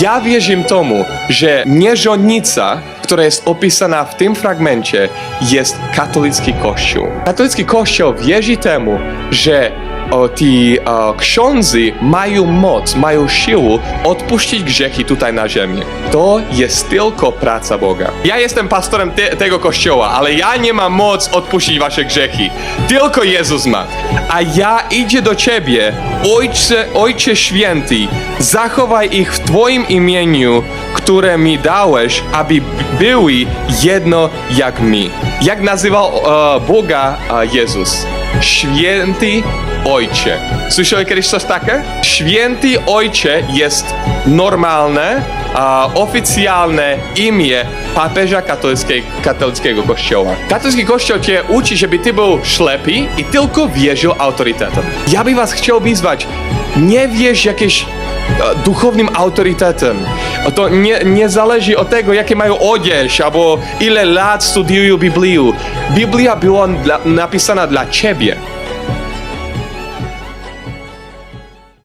Ja wierzę tomu, że nierządnica, która jest opisana w tym fragmencie, jest katolicki kościół. Katolicki kościół wierzy temu, że ci ksiądzy mają moc, mają siłę odpuścić grzechy tutaj na ziemi. To jest tylko praca Boga. Ja jestem pastorem te, tego kościoła, ale ja nie mam moc odpuścić wasze grzechy. Tylko Jezus ma. A ja idzie do ciebie, Ojcze, Ojcze Święty, zachowaj ich w Twoim imieniu, które mi dałeś, aby były jedno jak mi. Jak nazywał e, Boga e, Jezus? Święty Ojcze. Słyszałeś kiedyś coś takie? Święty Ojcze jest normalne, a, oficjalne imię papieża katolickiego, kościoła. Katolicki kościół cię uczy, żeby ty był ślepy i tylko wierzył autorytetom. Ja bym was chciał wyzwać, nie wierz jakieś e, duchownym autorytetem. To nie, nie zależy od tego, jakie mają odzież, albo ile lat studiują Biblię. Biblia była dla, napisana dla ciebie.